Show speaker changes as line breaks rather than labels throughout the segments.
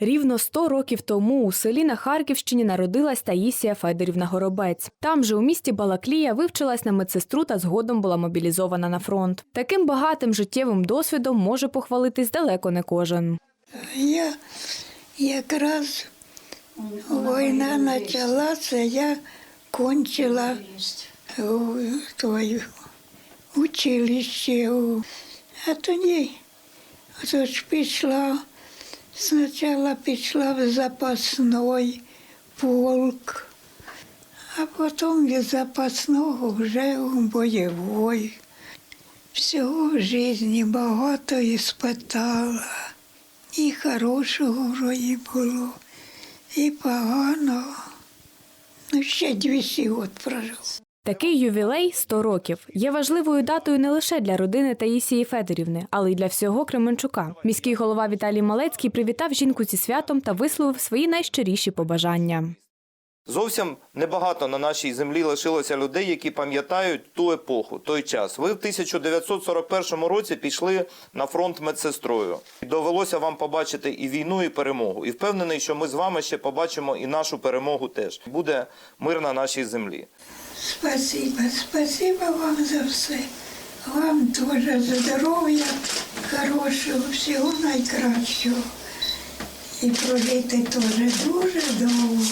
Рівно 100 років тому у селі на Харківщині народилась Таїсія Федорівна Горобець. Там же у місті Балаклія вивчилась на медсестру та згодом була мобілізована на фронт. Таким багатим життєвим досвідом може похвалитись далеко не кожен.
Я якраз війна почалася, я кончила той училище. А тоді то ж пішла, спочатку пішла в запасний полк, а потім від запасного вже у бойовий. Всього в житті багато іспитала. І хорошого вроді було, і поганого. Ну, ще 200 років прожив.
Такий ювілей 100 років є важливою датою не лише для родини Таїсії Федорівни, але й для всього Кременчука. Міський голова Віталій Малецький привітав жінку зі святом та висловив свої найщиріші побажання.
Зовсім небагато на нашій землі лишилося людей, які пам'ятають ту епоху, той час. Ви в 1941 році пішли на фронт медсестрою. Довелося вам побачити і війну, і перемогу. І впевнений, що ми з вами ще побачимо і нашу перемогу теж. Буде мир на нашій землі.
Спасибо, спасибо вам за все. Вам теж здоров'я, хорошого, всього найкращого. І прожити теж дуже довго.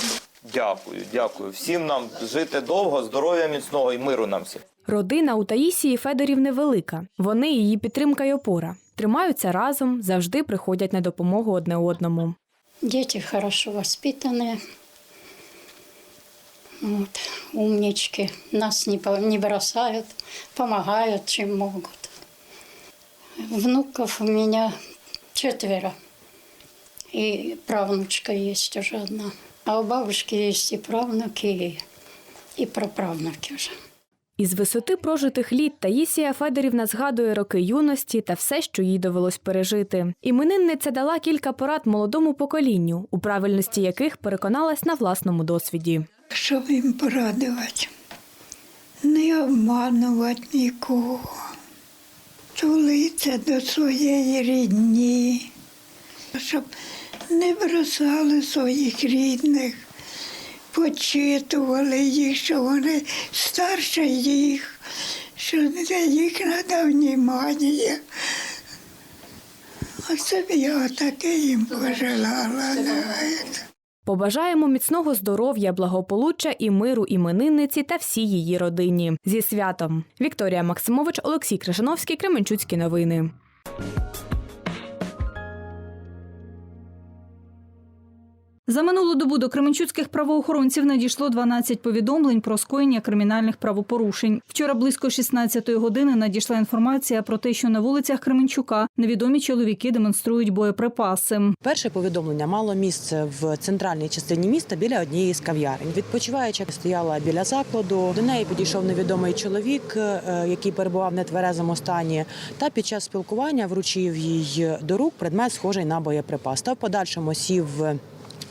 Дякую, дякую. Всім нам жити довго, здоров'я міцного і миру нам всім.
Родина у Таїсії Федорівни велика. Вони її підтримка й опора. Тримаються разом, завжди приходять на допомогу одне одному.
Дети хорошо воспитанные. Вот, умнички. Нас не, не бросают, помогают, чем могут. Внуков у меня четверо. И правнучка есть уже одна. А у бабушки есть и правнуки, и, и праправнуки уже.
Із висоти прожитих літ Таїсія Федорівна згадує роки юності та все, що їй довелось пережити. Іменинниця дала кілька порад молодому поколінню, у правильності яких переконалась на власному досвіді.
Щоб їм порадувати, не обманувати нікого, тулитися до своєї рідні, щоб не бросали своїх рідних, почитували їх, що вони старше їх, що на їх треба внимання. Оце б я таке їм пожелала. да, це.
Побажаємо міцного здоров'я, благополуччя і миру іменинниці та всій її родині. Зі святом Вікторія Максимович, Олексій Крижановський, Кременчуцькі новини.
За минулу добу до кременчуцьких правоохоронців надійшло 12 повідомлень про скоєння кримінальних правопорушень. Вчора близько 16-ї години надійшла інформація про те, що на вулицях Кременчука невідомі чоловіки демонструють боєприпаси.
Перше повідомлення мало місце в центральній частині міста біля однієї з кав'ярень. Відпочиваюча стояла біля закладу. До неї підійшов невідомий чоловік, е, який перебував в нетверезому стані, та під час спілкування вручив їй до рук предмет, схожий на боєприпас. Та в подальшому сів.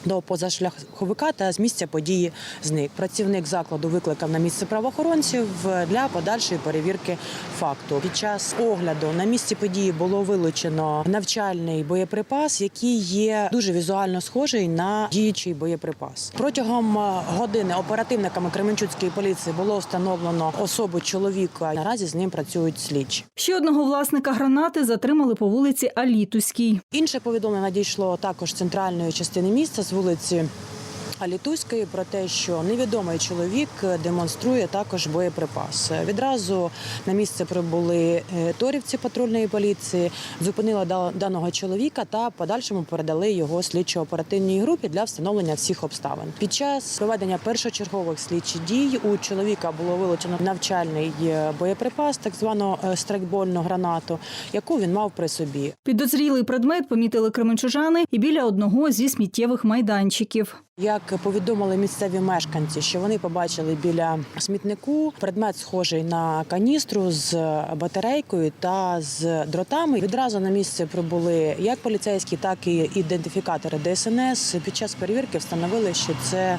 До позашляховика та з місця події зник. Працівник закладу викликав на місце правоохоронців для подальшої перевірки факту. Під час огляду на місці події було вилучено навчальний боєприпас, який є дуже візуально схожий на діючий боєприпас. Протягом е, години оперативниками Кременчуцької поліції було встановлено особу чоловіка. Наразі з ним працюють слідчі.
Ще одного власника гранати затримали по вулиці Алітуській.
Інше повідомлення надійшло також з центральної частини міста вулиці. Алітуської про те, що невідомий чоловік демонструє також боєприпас. Відразу на місце прибули е, торівці патрульної поліції, зупинили да- даного чоловіка та подальшому передали його слідчо-оперативній групі для встановлення всіх обставин. Під час проведення першочергових слідчих дій у чоловіка було вилучено навчальний е, боєприпас, так звану е, страйкбольну гранату, яку він мав при собі.
Підозрілий предмет помітили кременчужани і біля одного зі сміттєвих майданчиків.
Як повідомили місцеві мешканці, що вони побачили біля смітнику предмет схожий на каністру з батарейкою та з дротами. Відразу на місце прибули як поліцейські, так і ідентифікатори ДСНС. Під час перевірки встановили, що це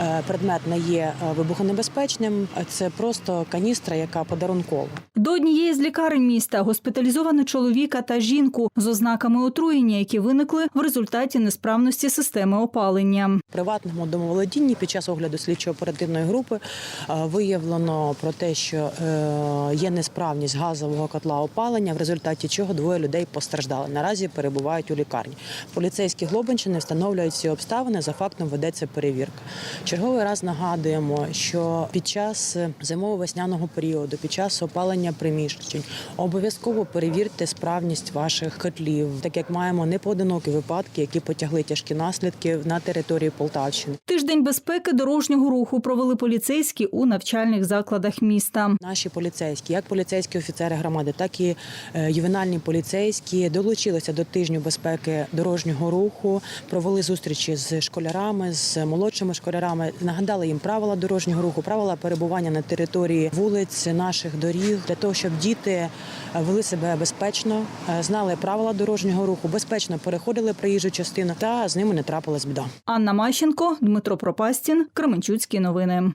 е, предмет не є е, вибухонебезпечним, це просто каністра, яка подарункова.
До однієї з лікарень міста госпіталізовано чоловіка та жінку з ознаками отруєння, які виникли в результаті несправності системи опалення.
Приватному домоволодінні під час огляду слідчо-оперативної групи е, виявлено про те, що е, є несправність газового котла опалення, в результаті чого двоє людей постраждали. Наразі перебувають у лікарні. Поліцейські Глобинщини встановлюють всі обставини. За фактом ведеться перевірка. Черговий раз нагадуємо, що під час зимово-весняного періоду, під час опалення приміщень, обов'язково перевірте справність ваших котлів, так як маємо непоодинокі випадки, які потягли тяжкі наслідки на території Полтавщини.
Тиждень безпеки дорожнього руху провели поліцейські у навчальних закладах міста.
Наші поліцейські, як поліцейські офіцери громади, так і е, ювенальні поліцейські долучилися до тижню безпеки дорожнього руху, провели зустрічі з школярами, з молодшими школярами, нагадали їм правила дорожнього руху, правила перебування на території вулиць наших доріг для того, щоб діти е, вели себе безпечно, е, знали правила дорожнього руху, безпечно переходили проїжджу частину та з ними не трапилась біда.
Анна Мащенко, Дмитро Пропастін, Кременчуцькі новини.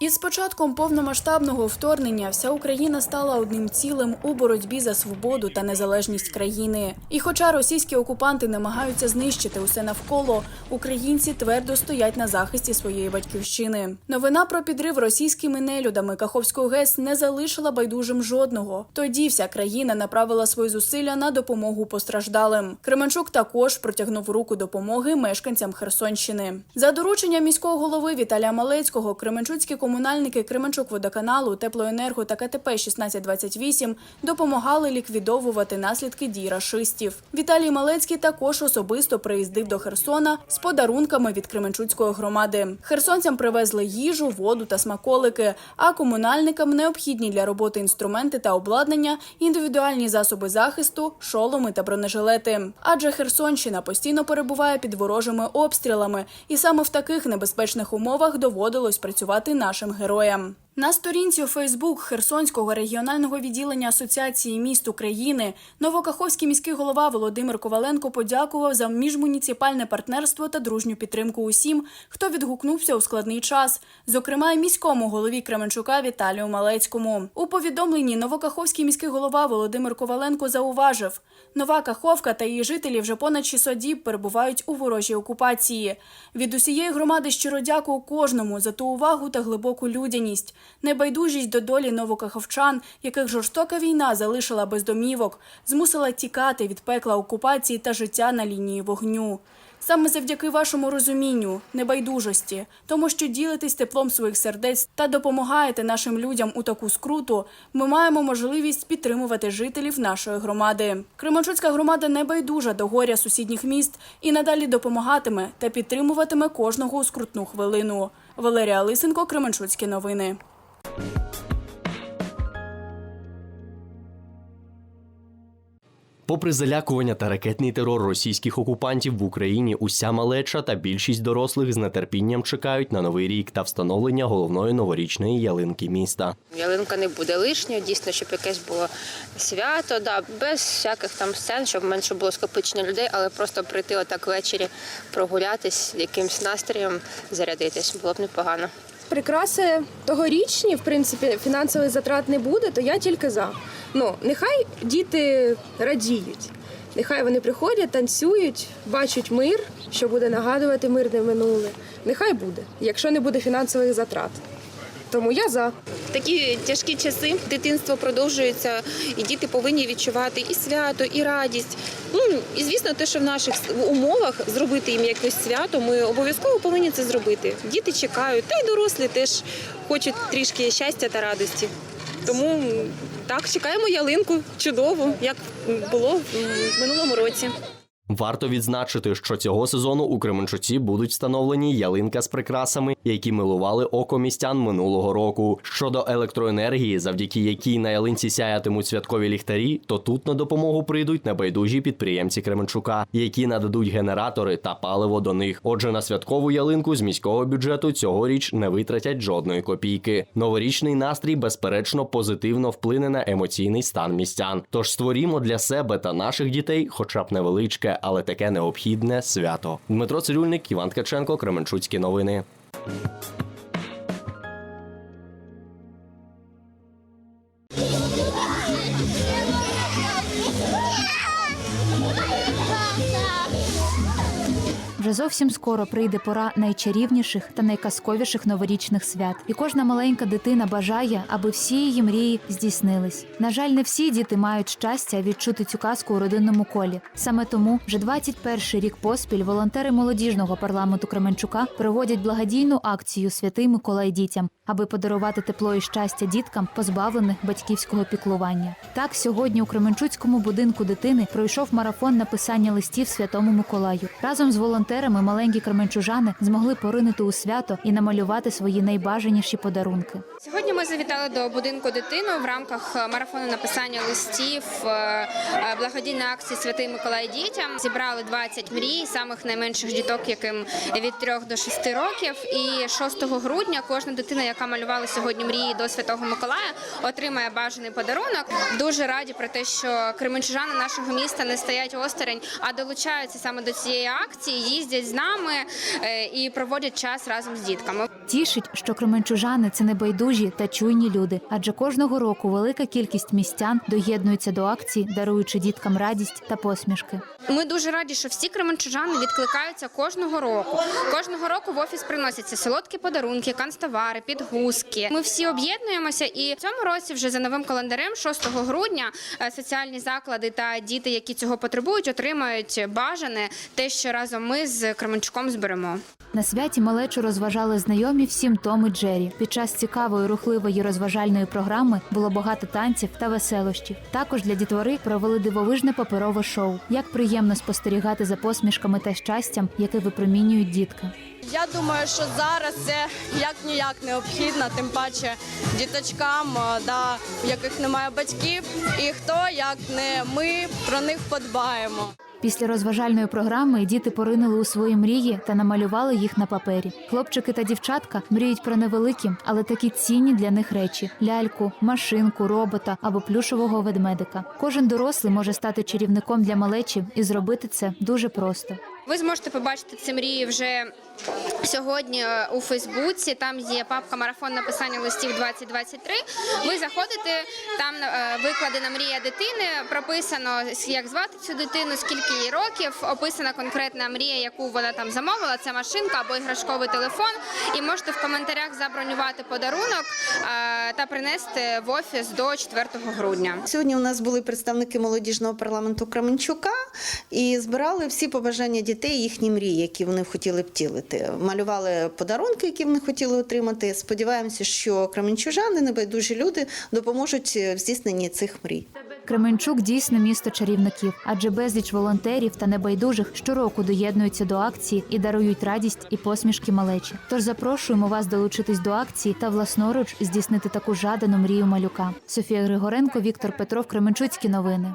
Із початком повномасштабного вторгнення вся Україна стала одним цілим у боротьбі за свободу та незалежність країни. І хоча російські окупанти намагаються знищити усе навколо, українці твердо стоять на захисті своєї батьківщини. Новина про підрив російськими нелюдами Каховського ГЕС не залишила байдужим жодного. Тоді вся країна направила свої зусилля на допомогу постраждалим. Кременчук також протягнув руку допомоги мешканцям Херсонщини. За дорученням міського голови Віталія Малецького, Кременчуцькі комунальники Кременчук водоканалу, теплоенерго та КТП 1628 допомагали ліквідовувати наслідки дій рашистів. Віталій Малецький також особисто приїздив до Херсона з подарунками від Кременчуцької громади. Херсонцям привезли їжу, воду та смаколики, а комунальникам необхідні для роботи інструменти та обладнання, індивідуальні засоби захисту, шоломи та бронежилети. Адже Херсонщина постійно перебуває під ворожими обстрілами, і саме в таких небезпечних умовах доводилось працювати нашим героям. На сторінці у Фейсбук Херсонського регіонального відділення Асоціації міст України Новокаховський міський голова Володимир Коваленко подякував за міжмуніципальне партнерство та дружню підтримку усім, хто відгукнувся у складний час, зокрема й міському голові Кременчука Віталію Малецькому. У повідомленні Новокаховський міський голова Володимир Коваленко зауважив. Нова Каховка та її жителі вже понад 600 діб перебувають у ворожій окупації. Від усієї громади щиро дякую кожному за ту увагу та глибоку людяність, небайдужість до долі новокаховчан, яких жорстока війна залишила без домівок, змусила тікати від пекла окупації та життя на лінії вогню. Саме завдяки вашому розумінню, небайдужості, тому що ділитесь теплом своїх сердець та допомагаєте нашим людям у таку скруту, ми маємо можливість підтримувати жителів нашої громади. Кременчуцька громада не байдужа до горя сусідніх міст і надалі допомагатиме та підтримуватиме кожного у скрутну хвилину. Валерія Лисенко, Кременчуцькі новини.
Попри залякування та ракетний терор російських окупантів в Україні, уся малеча та більшість дорослих з нетерпінням чекають на новий рік та встановлення головної новорічної ялинки міста.
Ялинка не буде лишньою, дійсно, щоб якесь було свято, да, без всяких там сцен, щоб менше було скопичення людей, але просто прийти отак ввечері, прогулятись, якимсь настроєм зарядитись, було б непогано.
Прикраси тогорічні, в принципі, фінансових затрат не буде, то я тільки за. Ну, нехай діти радіють. Нехай вони приходять, танцюють, бачать мир, що буде нагадувати мирне минуле. Нехай буде, якщо не буде фінансових затрат. Тому я за.
такі тяжкі часи дитинство продовжується, і діти повинні відчувати і свято, і радість. Ну і звісно, те, що в наших умовах зробити їм якесь свято, ми обов'язково повинні це зробити. Діти чекають, та й дорослі теж хочуть трішки щастя та радості. Тому так, чекаємо ялинку чудово, як було в минулому році.
Варто відзначити, що цього сезону у Кременчуці будуть встановлені ялинка з прикрасами, які милували око містян минулого року. Щодо електроенергії, завдяки якій на ялинці сяятимуть святкові ліхтарі, то тут на допомогу прийдуть небайдужі підприємці Кременчука, які нададуть генератори та паливо до них. Отже, на святкову ялинку з міського бюджету цьогоріч не витратять жодної копійки. Новорічний настрій, безперечно, позитивно вплине на емоційний стан містян. Тож створімо для себе та наших дітей, хоча б невеличке, але таке необхідне свято. Дмитро Цирюльник, Іван Ткаченко, Кременчуцькі новини.
Вже зовсім скоро прийде пора найчарівніших та найказковіших новорічних свят, і кожна маленька дитина бажає, аби всі її мрії здійснились. На жаль, не всі діти мають щастя відчути цю казку у родинному колі. Саме тому вже 21 рік поспіль волонтери молодіжного парламенту Кременчука проводять благодійну акцію Святий Миколай дітям, аби подарувати тепло і щастя діткам, позбавлених батьківського піклування. Так сьогодні у Кременчуцькому будинку дитини пройшов марафон написання листів Святому Миколаю. Разом з волонтерами маленькі кременчужани змогли поринути у свято і намалювати свої найбажаніші подарунки.
Сьогодні ми завітали до будинку дитини в рамках е, марафону написання листів е, е, благодійної акції Святий Миколай дітям. Зібрали 20 мрій самих найменших діток, яким від 3 до 6 років. І 6 грудня кожна дитина, яка малювала сьогодні мрії до Святого Миколая, отримає бажаний подарунок. Дуже раді про те, що кременчужани нашого міста не стоять осторонь, а долучаються саме до цієї акції, їздять з нами е, і проводять час разом з дітками.
Тішить, що кременчужани це небайдужі та чуйні люди, адже кожного року велика кількість містян доєднуються до акцій, даруючи діткам радість та посмішки.
Ми дуже раді, що всі кременчужани відкликаються кожного року. Кожного року в офіс приносяться солодкі подарунки, канцтовари, підгузки. Ми всі об'єднуємося, і в цьому році, вже за новим календарем, 6 грудня, е, соціальні заклади та діти, які цього потребують, отримають бажане те, що разом ми з Кременчуком зберемо.
На святі малечу розважали знайомі всім Том і Джері. Під час цікавої рухливої розважальної програми було багато танців та веселощів. Також для дітвори провели дивовижне паперове шоу. Як приємно спостерігати за посмішками та щастям, яке випромінюють дітки.
Я думаю, що зараз це як ніяк необхідно, тим паче діточкам, е, да, в яких немає батьків, і хто як не ми про них подбаємо.
Після розважальної програми діти поринули у свої мрії та намалювали їх на папері. Хлопчики та дівчатка мріють про невеликі, але такі цінні для них речі: ляльку, машинку, робота або плюшового ведмедика. Кожен дорослий може стати чарівником для малечі і зробити це дуже просто.
Ви зможете побачити ці мрії вже сьогодні е, у Фейсбуці. Там є папка марафон написання листів 2023. Ви заходите, там е, викладена мрія дитини, прописано як звати цю дитину, скільки їй років, описана конкретна мрія, яку вона там замовила. Це машинка або іграшковий телефон. І можете в коментарях забронювати подарунок е, та принести в офіс до 4 грудня.
Сьогодні у нас були представники молодіжного парламенту Кременчука і збирали всі побажання дітей, їхні мрії, які вони хотіли б хотіли втілити. Малювали подарунки, які вони хотіли отримати. Сподіваємося, що кременчужани, небайдужі люди допоможуть в здійсненні цих мрій.
Кременчук дійсно місто чарівників, адже безліч волонтерів та небайдужих щороку доєднуються до акції і дарують радість і посмішки малечі. Тож запрошуємо вас долучитись до акції та власноруч здійснити таку жадану мрію малюка. Софія Григоренко, Віктор Петров, Кременчуцькі новини.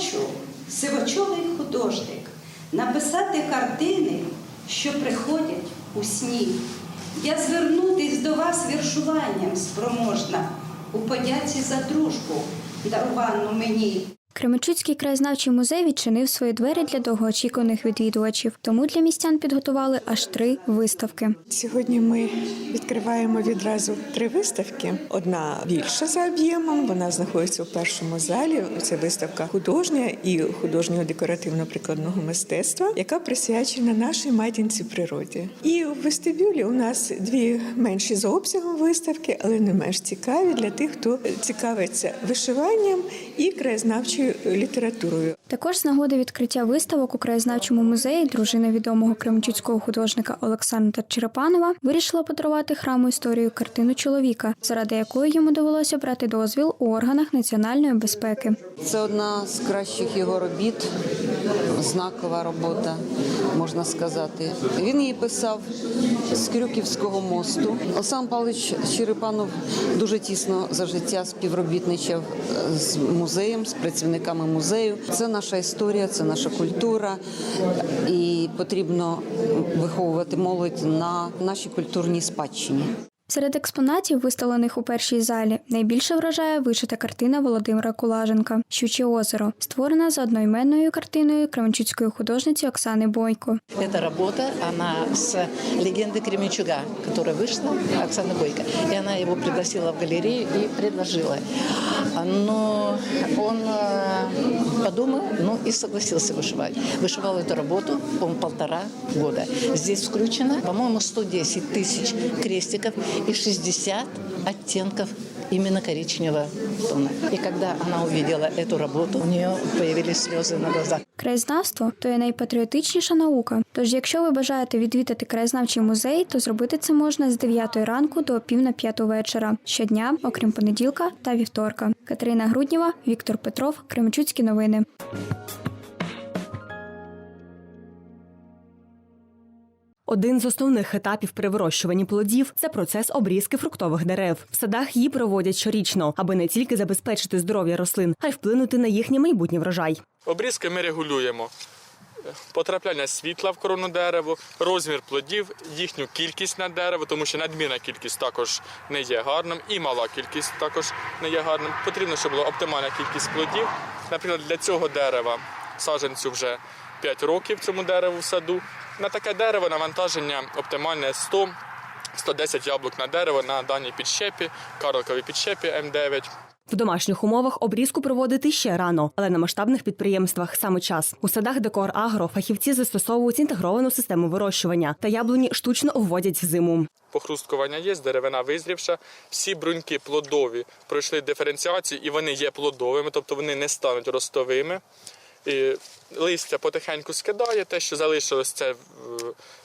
Хочу, сивочолий художник, написати картини, що приходять у сні. Я звернутись до вас віршуванням спроможна у подяці за дружбу, даровану мені.
Кременчуцький краєзнавчий музей відчинив свої двері для довгоочікуваних відвідувачів, тому для містян підготували аж три виставки.
Сьогодні ми відкриваємо відразу три виставки. Одна більша за об'ємом. Вона знаходиться у першому залі. Це виставка художня і художнього декоративно-прикладного мистецтва, яка присвячена нашій матінці природі. І у вестибюлі у нас дві менші за обсягом виставки, але не менш цікаві для тих, хто цікавиться вишиванням і краєзнавчою літературою.
Також з нагоди відкриття виставок у краєзнавчому музеї дружина відомого кремчуцького художника Олександра Черепанова вирішила подарувати храму історію картину чоловіка, заради якої йому довелося брати дозвіл у органах національної безпеки.
Це одна з кращих його робіт, знакова робота, можна сказати. Він її писав з Крюківського мосту. Олександр Павлович Черепанов дуже тісно за життя співробітничав з музеєм, з працівниками музею. Це наша історія, це наша культура, і потрібно виховувати молодь на нашій культурній спадщині.
Серед експонатів, виставлених у першій залі, найбільше вражає вишита картина Володимира Кулаженка Щуче озеро, створена за одноіменною картиною кременчуцької художниці Оксани Бойко.
Эта работа, она с легенды Кременчуга, которая вышла, Оксана Бойко. И она его пригласила в галерею и предложила. Но он э, подумал, ну и согласился вышивать. Вышивал эту работу, по-моему, полтора года. Здесь включено, по-моему, 110 тысяч крестиков и 60 оттенков именно коричневого тона. И когда она увидела эту работу, у нее появились слезы на глазах.
Краєзнавство то є найпатріотичніша наука. Тож, якщо ви бажаєте відвідати краєзнавчий музей, то зробити це можна з 9 ранку до пів на п'яту вечора щодня, окрім понеділка та вівторка. Катерина Груднєва, Віктор Петров, Кременчуцькі новини.
Один з основних етапів при вирощуванні плодів це процес обрізки фруктових дерев. В садах її проводять щорічно, аби не тільки забезпечити здоров'я рослин, а й вплинути на їхній майбутній врожай.
Обрізки ми регулюємо. Потрапляння світла в корону дереву, розмір плодів, їхню кількість на дерево, тому що надмірна кількість також не є гарним, і мала кількість також не є гарним. Потрібно, щоб була оптимальна кількість плодів. Наприклад, для цього дерева саджанцю вже 5 років цьому дереву в саду. На таке дерево навантаження оптимальне 100 110 яблук на дерево на даній підщепі, карликовій підщепі М9.
В домашніх умовах обрізку проводити ще рано, але на масштабних підприємствах саме час. У садах Декор Агро фахівці застосовують інтегровану систему вирощування та яблуні штучно вводять в зиму.
Похрусткування є, деревина визрівша. Всі бруньки плодові пройшли диференціацію і вони є плодовими, тобто вони не стануть ростовими. І листя потихеньку скидає, те, що залишилось, це е,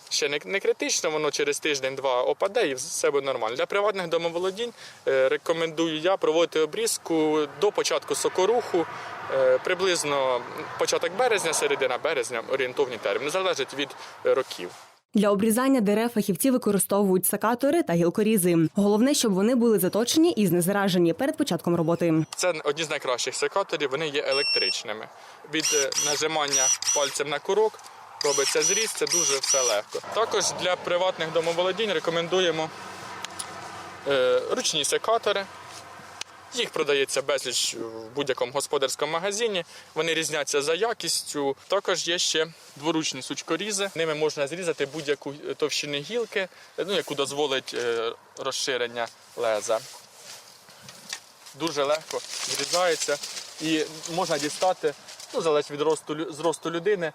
ще не, не критично, воно через тиждень-два опаде і все буде нормально. Для приватних домоволодінь е, рекомендую я проводити обрізку до початку сокоруху, е, приблизно початок березня, середина березня, орієнтовні терміни, залежить від років.
Для обрізання дерев фахівці використовують секатори та гілкорізи. Головне, щоб вони були заточені і знезаражені перед початком роботи.
Це одні з найкращих секаторів, вони є електричними. Від е, нажимання пальцем на курок робиться зріз, це дуже все легко. Також для приватних домоволодінь рекомендуємо е, ручні секатори. Їх продається безліч в будь-якому господарському магазині. Вони різняться за якістю. Також є ще дворучні сучкорізи. Ними можна зрізати будь-яку товщину гілки, ну, яку дозволить е, розширення леза. Дуже легко зрізається і можна дістати, ну, залежить від росту, зросту людини,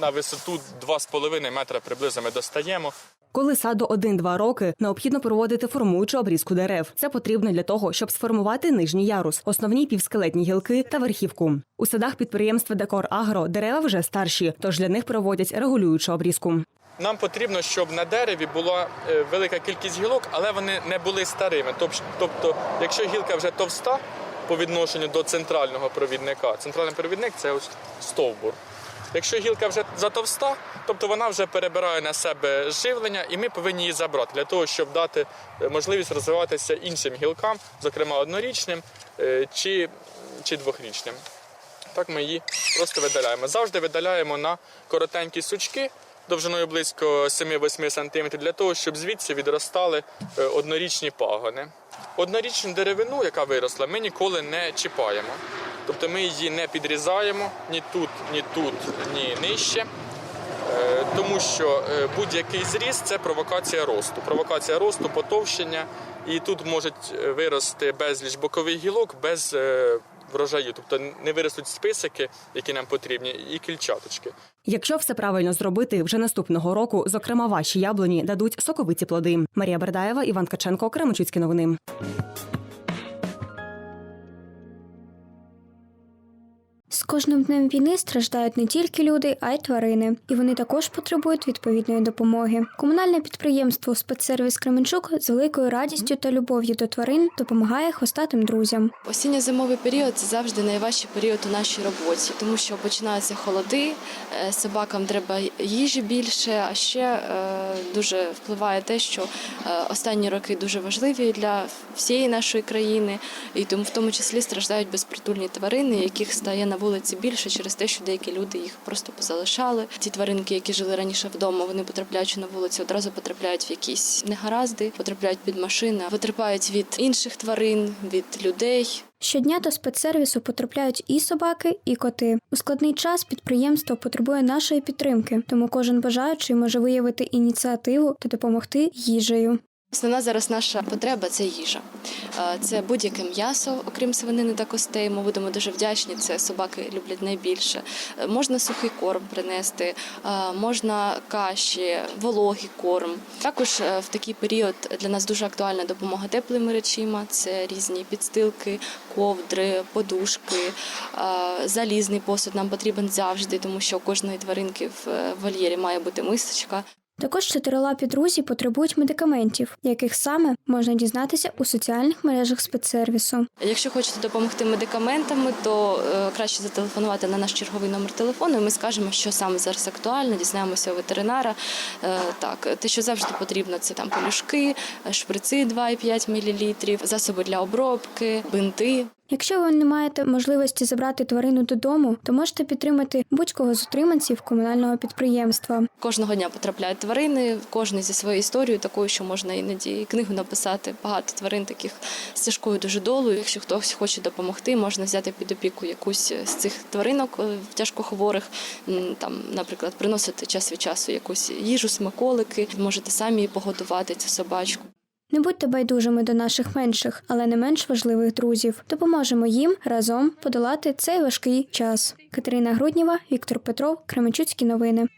на висоту 2,5 метра приблизно ми достаємо.
Коли саду 1-2 роки, необхідно проводити формуючу обрізку дерев. Це потрібно для того, щоб сформувати нижній ярус, основні півскелетні гілки та верхівку. У садах підприємства Декор Агро дерева вже старші, тож для них проводять регулюючу обрізку.
Нам потрібно, щоб на дереві була е, велика кількість гілок, але вони не були старими. Тобто, якщо гілка вже товста по відношенню до центрального провідника, центральний провідник це ось стовбур. Якщо гілка вже затовста, тобто вона вже перебирає на себе живлення, і ми повинні її забрати для того, щоб дати е, можливість розвиватися іншим гілкам, зокрема однорічним е, чи, чи двохрічним. Так ми її просто видаляємо. Завжди видаляємо на коротенькі сучки довжиною близько 7-8 см для того, щоб звідси відростали е, однорічні пагони. Однорічну деревину, яка виросла, ми ніколи не чіпаємо. Тобто ми її не підрізаємо ні тут, ні тут, ні нижче. Е, Тому що е, будь-який зріз це провокація росту. Провокація росту, потовщення, і тут можуть е, вирости безліч бокових гілок без врожаю. Тобто не виростуть списики, які нам потрібні, і кільчаточки.
Якщо все правильно зробити, вже наступного року, зокрема, ваші яблуні дадуть соковиті плоди. Марія Бердаєва, Іван Ткаченко, Кременчуцькі новини.
Кожним днем війни страждають не тільки люди, а й тварини, і вони також потребують відповідної допомоги. Комунальне підприємство Спецсервіс Кременчук з великою радістю та любов'ю до тварин допомагає хвостатим друзям.
Осінньо-зимовий період це завжди найважчий період у нашій роботі, тому що починаються холоди, е, собакам треба їжі більше. А ще е, дуже впливає те, що е, останні роки дуже важливі для всієї нашої країни, і тому в тому числі страждають безпритульні тварини, яких стає на вулиці більше через те, що деякі люди їх просто позалишали. Ті тваринки, які жили раніше вдома, вони потрапляючи на вулицю, одразу потрапляють в якісь негаразди, потрапляють під машини, потерпають від інших тварин, від людей.
Щодня до спецсервісу потрапляють і собаки, і коти. У складний час підприємство потребує нашої підтримки, тому кожен бажаючий може виявити ініціативу та допомогти їжею.
Основна зараз наша потреба це їжа. Е, Це будь-яке м'ясо, окрім свинини та костей. Ми будемо дуже вдячні. Це собаки люблять найбільше. Е, Можна сухий корм принести, е, можна каші, вологий корм. Також в такий період для нас дуже актуальна допомога теплими речима. Це різні підстилки, ковдри, подушки, залізний посуд нам потрібен завжди, тому що у кожної тваринки в вольєрі має бути мисочка.
Також чотирилапі друзі потребують медикаментів, яких саме можна дізнатися у соціальних мережах спецсервісу.
Якщо хочете допомогти медикаментами, то е, краще зателефонувати на наш черговий номер телефону. і Ми скажемо, що саме зараз актуально, дізнаємося у ветеринара. Е, Так, те, що завжди потрібно, це там полюшки, шприци 2,5 мл, засоби для обробки, бинти.
Якщо ви не маєте можливості забрати тварину додому, то можете підтримати будь-кого з утриманців комунального підприємства.
Кожного дня потрапляють тварини, кожен зі своєю історією, такою, що можна іноді і книгу написати. Багато тварин таких з тяжкою дуже долою. Якщо хтось хоче допомогти, можна взяти під опіку якусь з цих тваринок е, тяжкохворих. Там, наприклад, приносити час від часу якусь їжу, смаколики. Можете самі погодувати цю собачку.
Не будьте байдужими до наших менших, але не менш важливих друзів. Допоможемо їм разом подолати цей важкий час. Катерина Грудніва, Віктор Петров, Кременчуцькі новини.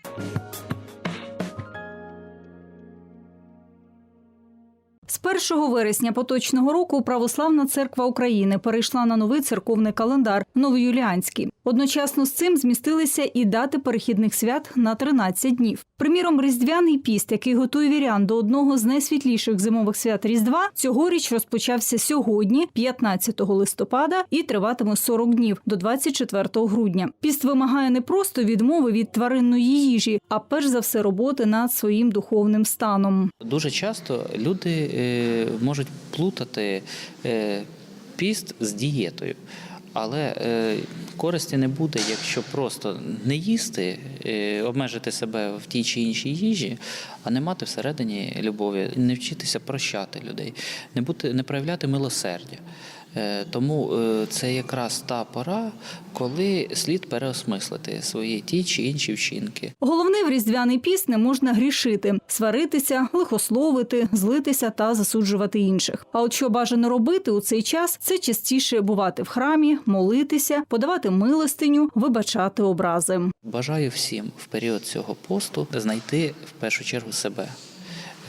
З 1 вересня поточного року Православна церква України перейшла на новий церковний календар новоюліанський. Одночасно з цим змістилися і дати перехідних свят на 13 днів. Приміром, різдвяний піст, який готує вірян до одного з найсвітліших зимових свят Різдва, цьогоріч розпочався сьогодні, 15 листопада, і триватиме 40 днів до 24 грудня. Піст вимагає не просто відмови від тваринної їжі, а перш за все роботи над своїм духовним станом.
Дуже часто люди можуть плутати е, піст з дієтою. Але е, користі не буде, якщо просто не їсти, е, обмежити себе в тій чи іншій їжі, а не мати всередині любові, не вчитися прощати людей, не бути, не проявляти милосердя. Е, Тому е, це якраз та пора, коли слід переосмислити свої ті чи інші вчинки.
Головне в різдвяний піст не можна грішити, сваритися, лихословити, злитися та засуджувати інших. А от що бажано робити у цей час, це частіше бувати в храмі, молитися, подавати милостиню, вибачати образи.
Бажаю всім в період цього посту знайти в першу чергу себе,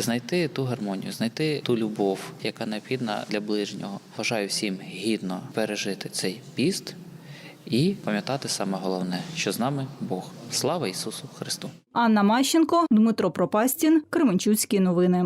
знайти ту гармонію, знайти ту любов, яка необхідна для ближнього. Бажаю всім гідно пережити цей піст і пам'ятати саме головне, що з нами Бог. Слава Ісусу Христу!
Анна Мащенко, Дмитро Пропастін, Кременчуцькі новини.